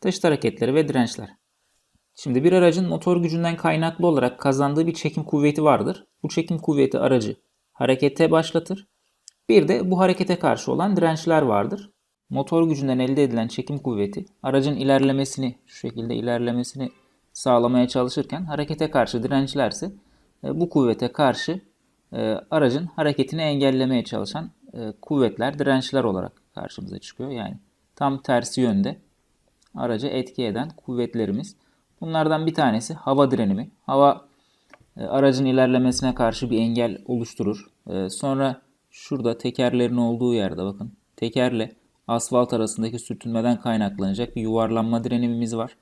Taşıt hareketleri ve dirençler. Şimdi bir aracın motor gücünden kaynaklı olarak kazandığı bir çekim kuvveti vardır. Bu çekim kuvveti aracı harekete başlatır. Bir de bu harekete karşı olan dirençler vardır. Motor gücünden elde edilen çekim kuvveti aracın ilerlemesini şu şekilde ilerlemesini sağlamaya çalışırken harekete karşı dirençlerse e, bu kuvvete karşı e, aracın hareketini engellemeye çalışan e, kuvvetler, dirençler olarak karşımıza çıkıyor. Yani tam tersi yönde aracı etki eden kuvvetlerimiz. Bunlardan bir tanesi hava direnimi. Hava e, aracın ilerlemesine karşı bir engel oluşturur. E, sonra şurada tekerlerin olduğu yerde bakın. Tekerle asfalt arasındaki sürtünmeden kaynaklanacak bir yuvarlanma direnimimiz var.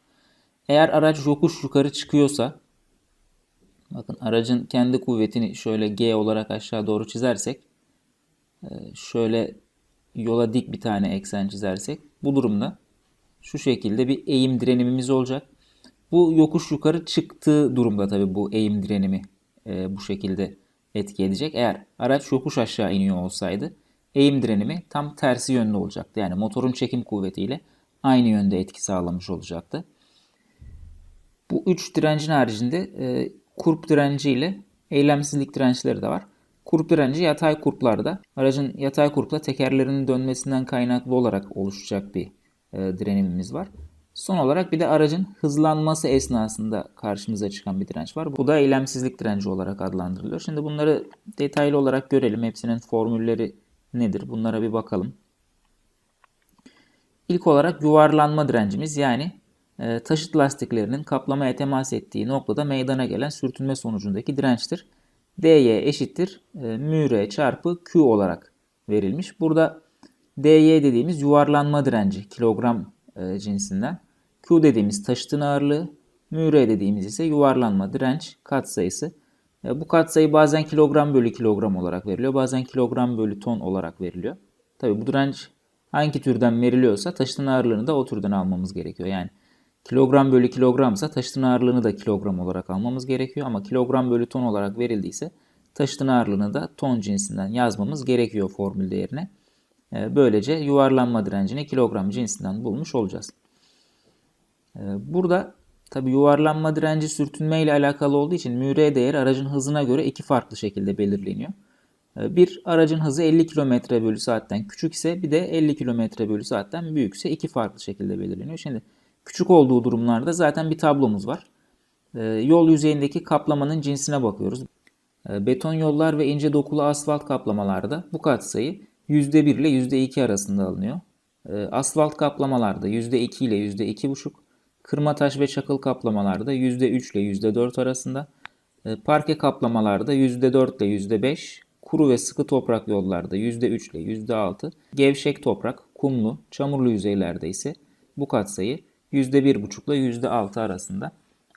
Eğer araç yokuş yukarı çıkıyorsa bakın aracın kendi kuvvetini şöyle G olarak aşağı doğru çizersek e, şöyle yola dik bir tane eksen çizersek bu durumda şu şekilde bir eğim direnimimiz olacak. Bu yokuş yukarı çıktığı durumda tabii bu eğim direnimi e, bu şekilde etki edecek. Eğer araç yokuş aşağı iniyor olsaydı eğim direnimi tam tersi yönde olacaktı. Yani motorun çekim kuvvetiyle aynı yönde etki sağlamış olacaktı. Bu üç direncin haricinde e, kurp direnci ile eylemsizlik dirençleri de var. Kurp direnci yatay kurplarda aracın yatay kurpla tekerlerinin dönmesinden kaynaklı olarak oluşacak bir e, direnimimiz var. Son olarak bir de aracın hızlanması esnasında karşımıza çıkan bir direnç var. Bu da eylemsizlik direnci olarak adlandırılıyor. Şimdi bunları detaylı olarak görelim. Hepsinin formülleri nedir? Bunlara bir bakalım. İlk olarak yuvarlanma direncimiz yani e, taşıt lastiklerinin kaplamaya temas ettiği noktada meydana gelen sürtünme sonucundaki dirençtir. dy eşittir e, mü r çarpı q olarak verilmiş. Burada dy dediğimiz yuvarlanma direnci kilogram e, cinsinden. Q dediğimiz taşıtın ağırlığı, mü r dediğimiz ise yuvarlanma direnç katsayısı. E, bu katsayı bazen kilogram bölü kilogram olarak veriliyor. Bazen kilogram bölü ton olarak veriliyor. Tabi bu direnç hangi türden veriliyorsa taşıtın ağırlığını da o türden almamız gerekiyor. Yani kilogram bölü kilogramsa taşıtın ağırlığını da kilogram olarak almamız gerekiyor. Ama kilogram bölü ton olarak verildiyse taşıtın ağırlığını da ton cinsinden yazmamız gerekiyor formül değerine. E, böylece yuvarlanma direncini kilogram cinsinden bulmuş olacağız. E, burada tabi yuvarlanma direnci sürtünme ile alakalı olduğu için müre değeri aracın hızına göre iki farklı şekilde belirleniyor. E, bir aracın hızı 50 km bölü saatten küçük ise bir de 50 km bölü saatten büyükse iki farklı şekilde belirleniyor. Şimdi küçük olduğu durumlarda zaten bir tablomuz var. Yol yüzeyindeki kaplamanın cinsine bakıyoruz. Beton yollar ve ince dokulu asfalt kaplamalarda bu katsayı %1 ile %2 arasında alınıyor. Asfalt kaplamalarda %2 ile %2,5, kırma taş ve çakıl kaplamalarda %3 ile %4 arasında, parke kaplamalarda %4 ile %5, kuru ve sıkı toprak yollarda %3 ile %6, gevşek toprak, kumlu, çamurlu yüzeylerde ise bu katsayı %1,5 ile %6 arasında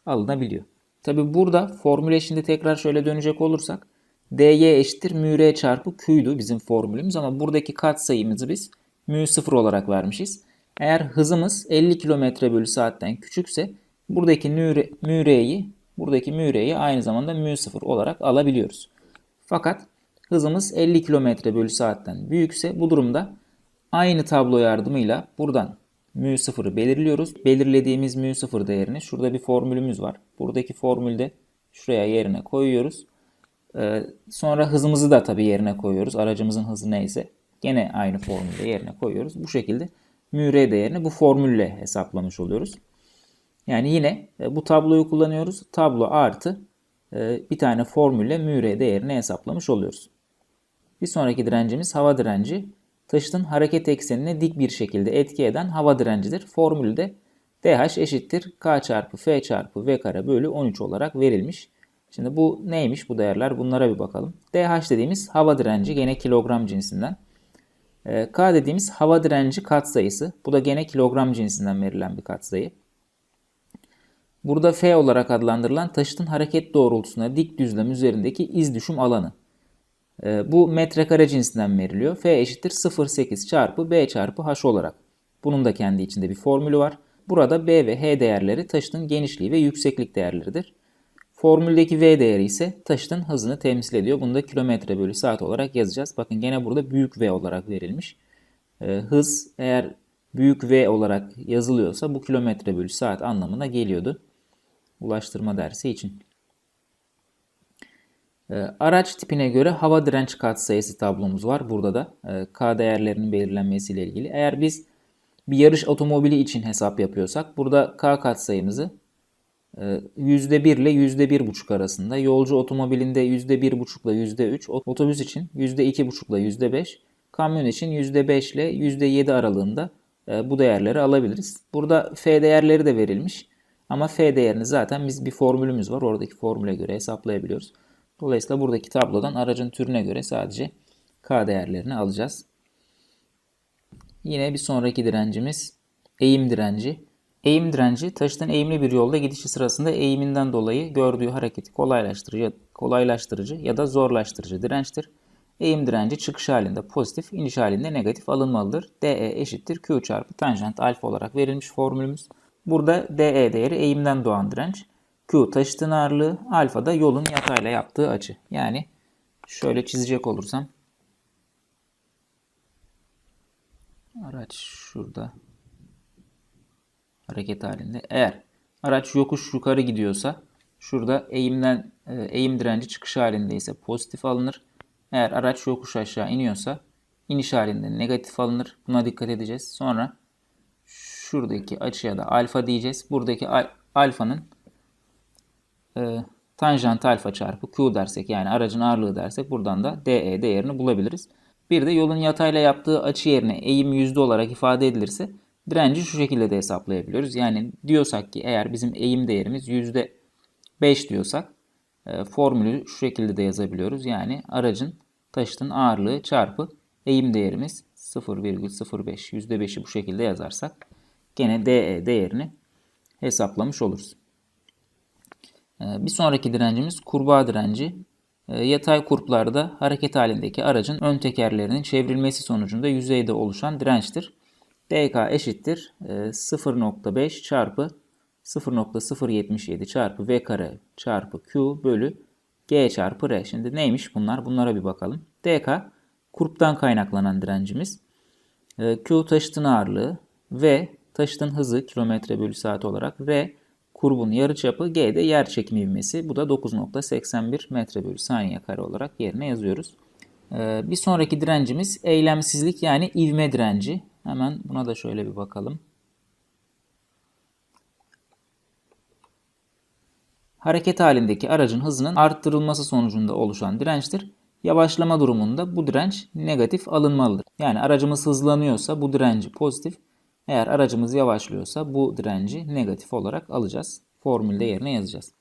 alınabiliyor. Tabi burada formüle şimdi tekrar şöyle dönecek olursak dy eşittir mü r çarpı q'ydu bizim formülümüz ama buradaki katsayımızı biz mü 0 olarak vermişiz. Eğer hızımız 50 km bölü saatten küçükse buradaki mü r'yi buradaki mü r'yi aynı zamanda mü 0 olarak alabiliyoruz. Fakat hızımız 50 km bölü saatten büyükse bu durumda aynı tablo yardımıyla buradan mü 0'ı belirliyoruz. Belirlediğimiz mü 0 değerini şurada bir formülümüz var. Buradaki formülde şuraya yerine koyuyoruz. Ee, sonra hızımızı da tabii yerine koyuyoruz. Aracımızın hızı neyse gene aynı formülde yerine koyuyoruz. Bu şekilde mü r değerini bu formülle hesaplamış oluyoruz. Yani yine e, bu tabloyu kullanıyoruz. Tablo artı e, bir tane formülle mü r değerini hesaplamış oluyoruz. Bir sonraki direncimiz hava direnci. Taşıtın hareket eksenine dik bir şekilde etki eden hava direncidir. Formülde dh eşittir k çarpı f çarpı v kare bölü 13 olarak verilmiş. Şimdi bu neymiş bu değerler? Bunlara bir bakalım. dh dediğimiz hava direnci gene kilogram cinsinden. Ee, K dediğimiz hava direnci katsayısı. Bu da gene kilogram cinsinden verilen bir katsayı. Burada F olarak adlandırılan taşıtın hareket doğrultusuna dik düzlem üzerindeki iz düşüm alanı. Ee, bu metrekare cinsinden veriliyor. F eşittir 0,8 çarpı B çarpı H olarak. Bunun da kendi içinde bir formülü var. Burada B ve H değerleri taşıtın genişliği ve yükseklik değerleridir. Formüldeki V değeri ise taşıtın hızını temsil ediyor. Bunu da kilometre bölü saat olarak yazacağız. Bakın gene burada büyük V olarak verilmiş. Ee, hız eğer büyük V olarak yazılıyorsa bu kilometre bölü saat anlamına geliyordu. Ulaştırma dersi için. Ee, araç tipine göre hava direnç katsayısı tablomuz var. Burada da e, K değerlerinin belirlenmesiyle ilgili. Eğer biz bir yarış otomobili için hesap yapıyorsak burada K katsayımızı %1 e, ile %1,5 arasında, yolcu otomobilinde %1,5 ile %3, otobüs için %2,5 ile %5, kamyon için %5 ile %7 aralığında e, bu değerleri alabiliriz. Burada F değerleri de verilmiş. Ama F değerini zaten biz bir formülümüz var. Oradaki formüle göre hesaplayabiliyoruz. Dolayısıyla buradaki tablodan aracın türüne göre sadece K değerlerini alacağız. Yine bir sonraki direncimiz eğim direnci. Eğim direnci taşıtın eğimli bir yolda gidişi sırasında eğiminden dolayı gördüğü hareketi kolaylaştırıcı, kolaylaştırıcı ya da zorlaştırıcı dirençtir. Eğim direnci çıkış halinde pozitif, iniş halinde negatif alınmalıdır. DE eşittir Q çarpı tanjant alfa olarak verilmiş formülümüz. Burada DE değeri eğimden doğan direnç. Q taşıtın ağırlığı, alfa da yolun yatayla yaptığı açı. Yani şöyle çizecek olursam araç şurada hareket halinde. Eğer araç yokuş yukarı gidiyorsa şurada eğimden e, eğim direnci çıkış halindeyse pozitif alınır. Eğer araç yokuş aşağı iniyorsa iniş halinde negatif alınır. Buna dikkat edeceğiz. Sonra şuradaki açıya da alfa diyeceğiz. Buradaki al alfanın e, tanjant alfa çarpı Q dersek yani aracın ağırlığı dersek buradan da DE değerini bulabiliriz. Bir de yolun yatayla yaptığı açı yerine eğim yüzde olarak ifade edilirse direnci şu şekilde de hesaplayabiliyoruz. Yani diyorsak ki eğer bizim eğim değerimiz yüzde 5 diyorsak e, formülü şu şekilde de yazabiliyoruz. Yani aracın taşıtın ağırlığı çarpı eğim değerimiz 0,05 %5'i bu şekilde yazarsak gene DE değerini hesaplamış oluruz. E, bir sonraki direncimiz kurbağa direnci. E, yatay kurplarda hareket halindeki aracın ön tekerlerinin çevrilmesi sonucunda yüzeyde oluşan dirençtir. DK eşittir 0.5 çarpı 0.077 çarpı V kare çarpı Q bölü G çarpı R. Şimdi neymiş bunlar? Bunlara bir bakalım. DK kurptan kaynaklanan direncimiz. Ee, Q taşıtın ağırlığı. V taşıtın hızı kilometre bölü saat olarak. R kurbun yarıçapı. G de yer çekimi ivmesi. Bu da 9.81 metre bölü saniye kare olarak yerine yazıyoruz. Ee, bir sonraki direncimiz eylemsizlik yani ivme direnci. Hemen buna da şöyle bir bakalım. hareket halindeki aracın hızının arttırılması sonucunda oluşan dirençtir. Yavaşlama durumunda bu direnç negatif alınmalıdır. Yani aracımız hızlanıyorsa bu direnci pozitif, eğer aracımız yavaşlıyorsa bu direnci negatif olarak alacağız. Formülde yerine yazacağız.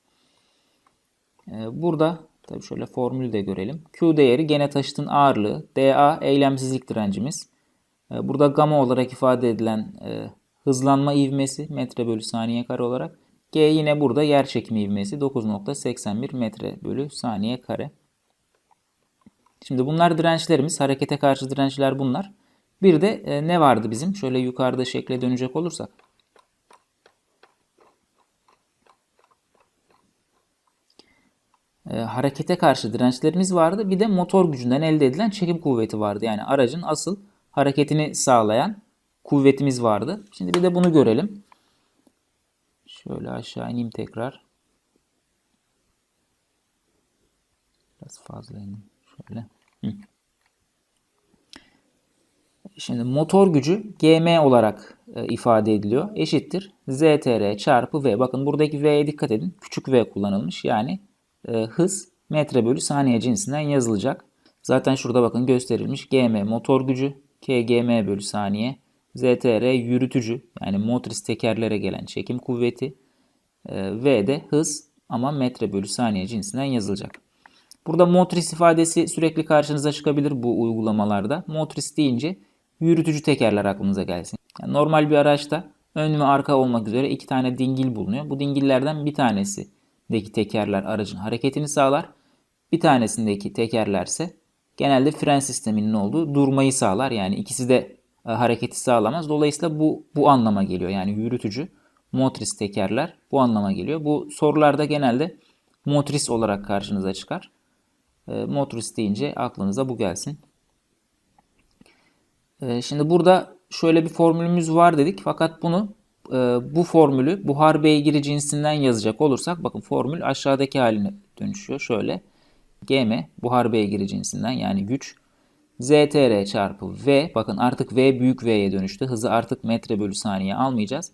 Ee, burada tabii şöyle formülü de görelim. Q değeri gene taşıtın ağırlığı, dA eylemsizlik direncimiz. Ee, burada gamma olarak ifade edilen e, hızlanma ivmesi metre bölü saniye kare olarak G yine burada yer çekimi ivmesi 9.81 metre bölü saniye kare. Şimdi bunlar dirençlerimiz. Harekete karşı dirençler bunlar. Bir de e, ne vardı bizim? Şöyle yukarıda şekle dönecek olursak. E, harekete karşı dirençlerimiz vardı. Bir de motor gücünden elde edilen çekim kuvveti vardı. Yani aracın asıl hareketini sağlayan kuvvetimiz vardı. Şimdi bir de bunu görelim. Şöyle aşağı ineyim tekrar. Biraz fazla ineyim. Şöyle. Şimdi motor gücü GM olarak e, ifade ediliyor. Eşittir. ZTR çarpı V. Bakın buradaki V'ye dikkat edin. Küçük V kullanılmış. Yani e, hız metre bölü saniye cinsinden yazılacak. Zaten şurada bakın gösterilmiş. GM motor gücü. KGM bölü saniye. ZTR yürütücü yani motoris tekerlere gelen çekim kuvveti. E, v de hız ama metre bölü saniye cinsinden yazılacak. Burada motoris ifadesi sürekli karşınıza çıkabilir bu uygulamalarda. Motoris deyince yürütücü tekerler aklınıza gelsin. Yani normal bir araçta ön ve arka olmak üzere iki tane dingil bulunuyor. Bu dingillerden bir tanesindeki tekerler aracın hareketini sağlar. Bir tanesindeki tekerlerse genelde fren sisteminin olduğu durmayı sağlar. Yani ikisi de e, hareketi sağlamaz. Dolayısıyla bu bu anlama geliyor. Yani yürütücü, motris tekerler bu anlama geliyor. Bu sorularda genelde motris olarak karşınıza çıkar. E, motris deyince aklınıza bu gelsin. E, şimdi burada şöyle bir formülümüz var dedik fakat bunu e, bu formülü buhar beygiri cinsinden yazacak olursak bakın formül aşağıdaki haline dönüşüyor. Şöyle gm buhar beygiri cinsinden yani güç ztr çarpı v bakın artık v büyük v'ye dönüştü. Hızı artık metre bölü saniye almayacağız.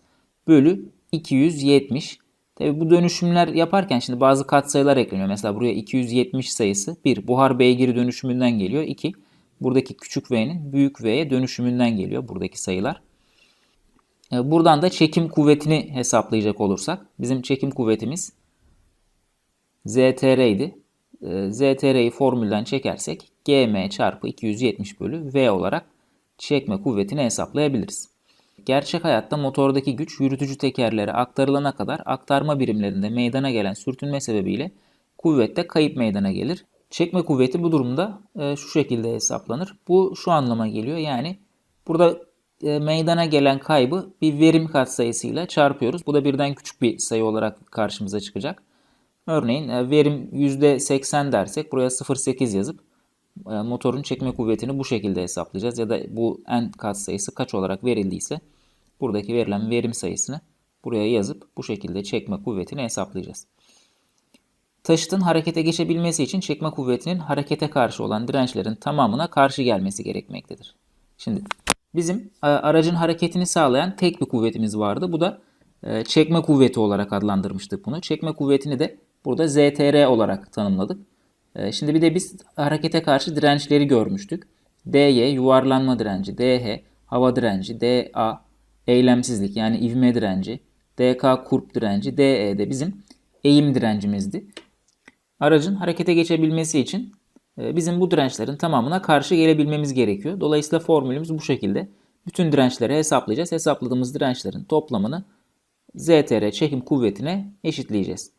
Bölü 270. Tabi bu dönüşümler yaparken şimdi bazı katsayılar ekleniyor. Mesela buraya 270 sayısı 1 buhar beygiri dönüşümünden geliyor. 2 buradaki küçük v'nin büyük v'ye dönüşümünden geliyor buradaki sayılar. E, Buradan da çekim kuvvetini hesaplayacak olursak bizim çekim kuvvetimiz ZTR idi. ZTR'yi formülden çekersek GM çarpı 270 bölü V olarak çekme kuvvetini hesaplayabiliriz. Gerçek hayatta motordaki güç yürütücü tekerlere aktarılana kadar aktarma birimlerinde meydana gelen sürtünme sebebiyle kuvvette kayıp meydana gelir. Çekme kuvveti bu durumda e, şu şekilde hesaplanır. Bu şu anlama geliyor. Yani burada e, meydana gelen kaybı bir verim katsayısıyla çarpıyoruz. Bu da birden küçük bir sayı olarak karşımıza çıkacak. Örneğin e, verim %80 dersek buraya 0.8 yazıp e, motorun çekme kuvvetini bu şekilde hesaplayacağız. Ya da bu n katsayısı kaç olarak verildiyse buradaki verilen verim sayısını buraya yazıp bu şekilde çekme kuvvetini hesaplayacağız. Taşıtın harekete geçebilmesi için çekme kuvvetinin harekete karşı olan dirençlerin tamamına karşı gelmesi gerekmektedir. Şimdi bizim e, aracın hareketini sağlayan tek bir kuvvetimiz vardı. Bu da çekme kuvveti olarak adlandırmıştık bunu. Çekme kuvvetini de burada ZTR olarak tanımladık. E, Şimdi bir de biz harekete karşı dirençleri görmüştük. DY yuvarlanma direnci, DH hava direnci, DA eylemsizlik yani ivme direnci, DK kurp direnci, DE de bizim eğim direncimizdi. Aracın harekete geçebilmesi için e, bizim bu dirençlerin tamamına karşı gelebilmemiz gerekiyor. Dolayısıyla formülümüz bu şekilde. Bütün dirençleri hesaplayacağız. Hesapladığımız dirençlerin toplamını ZTR çekim kuvvetine eşitleyeceğiz.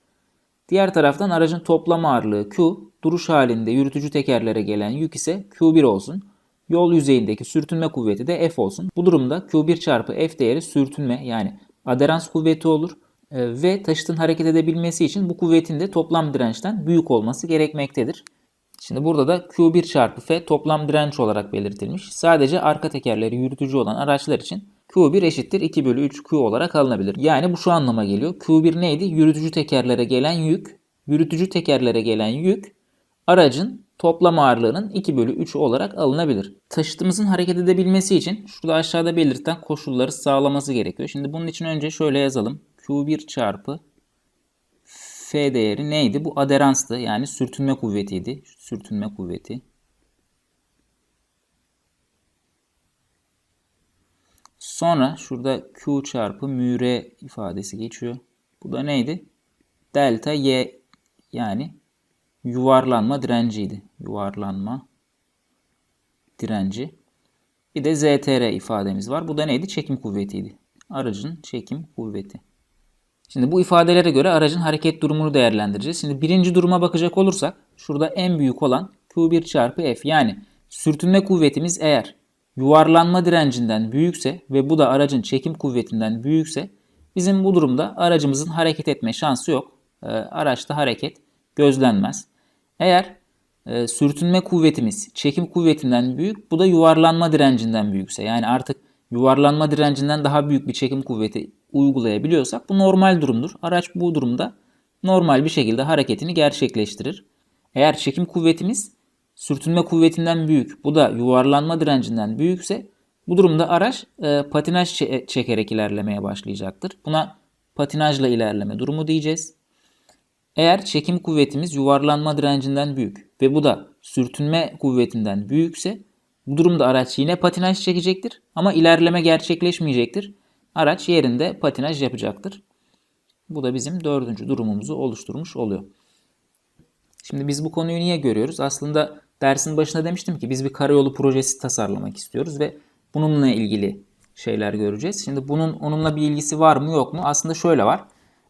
Diğer taraftan aracın toplam ağırlığı Q, duruş halinde yürütücü tekerlere gelen yük ise Q1 olsun. Yol yüzeyindeki sürtünme kuvveti de F olsun. Bu durumda Q1 çarpı F değeri sürtünme yani aderans kuvveti olur. E, Ve taşıtın hareket edebilmesi için bu kuvvetin de toplam dirençten büyük olması gerekmektedir. Şimdi burada da Q1 çarpı F toplam direnç olarak belirtilmiş. Sadece arka tekerleri yürütücü olan araçlar için Q1 eşittir 2 bölü 3 Q olarak alınabilir. Yani bu şu anlama geliyor. Q1 neydi? Yürütücü tekerlere gelen yük. Yürütücü tekerlere gelen yük aracın toplam ağırlığının 2 bölü 3 olarak alınabilir. Taşıtımızın hareket edebilmesi için şurada aşağıda belirten koşulları sağlaması gerekiyor. Şimdi bunun için önce şöyle yazalım. Q1 çarpı F değeri neydi? Bu aderanstı. Yani sürtünme kuvvetiydi. Sürtünme kuvveti. Sonra şurada Q çarpı μ r ifadesi geçiyor. Bu da neydi? Delta Y yani yuvarlanma direnciydi. Yuvarlanma direnci. Bir de ZTR ifademiz var. Bu da neydi? Çekim kuvvetiydi. Aracın çekim kuvveti. Şimdi bu ifadelere göre aracın hareket durumunu değerlendireceğiz. Şimdi birinci duruma bakacak olursak şurada en büyük olan Q1 çarpı F yani sürtünme kuvvetimiz eğer yuvarlanma direncinden büyükse ve bu da aracın çekim kuvvetinden büyükse bizim bu durumda aracımızın hareket etme şansı yok. E, araçta hareket gözlenmez. Eğer e, sürtünme kuvvetimiz çekim kuvvetinden büyük bu da yuvarlanma direncinden büyükse yani artık yuvarlanma direncinden daha büyük bir çekim kuvveti uygulayabiliyorsak bu normal durumdur. Araç bu durumda normal bir şekilde hareketini gerçekleştirir. Eğer çekim kuvvetimiz sürtünme kuvvetinden büyük, bu da yuvarlanma direncinden büyükse bu durumda araç e, patinaj çe- çekerek ilerlemeye başlayacaktır. Buna patinajla ilerleme durumu diyeceğiz. Eğer çekim kuvvetimiz yuvarlanma direncinden büyük ve bu da sürtünme kuvvetinden büyükse bu durumda araç yine patinaj çekecektir ama ilerleme gerçekleşmeyecektir. Araç yerinde patinaj yapacaktır. Bu da bizim dördüncü durumumuzu oluşturmuş oluyor. Şimdi biz bu konuyu niye görüyoruz? Aslında dersin başında demiştim ki biz bir karayolu projesi tasarlamak istiyoruz ve bununla ilgili şeyler göreceğiz. Şimdi bunun onunla bir ilgisi var mı yok mu? Aslında şöyle var.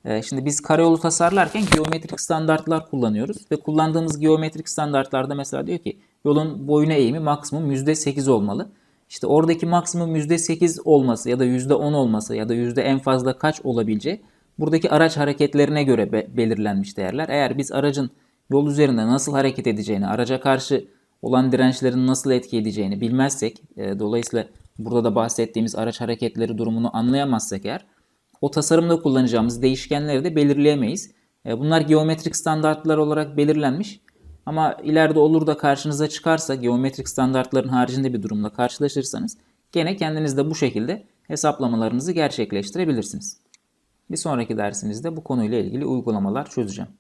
Ee, Şimdi biz karayolu tasarlarken geometrik standartlar kullanıyoruz ve kullandığımız geometrik standartlarda mesela diyor ki yolun boyuna eğimi maksimum %8 olmalı. İşte oradaki maksimum %8 olması ya da %10 olması ya da yüzde en fazla kaç olabileceği buradaki araç hareketlerine göre be- belirlenmiş değerler. Eğer biz aracın yol üzerinde nasıl hareket edeceğini, araca karşı olan dirençlerin nasıl etki edeceğini bilmezsek, e, dolayısıyla burada da bahsettiğimiz araç hareketleri durumunu anlayamazsak eğer o tasarımda kullanacağımız değişkenleri de belirleyemeyiz. E, Bunlar geometrik standartlar olarak belirlenmiş. Ama ileride olur da karşınıza çıkarsa geometrik standartların haricinde bir durumla karşılaşırsanız gene kendiniz de bu şekilde hesaplamalarınızı gerçekleştirebilirsiniz. Bir sonraki dersimizde bu konuyla ilgili uygulamalar çözeceğim.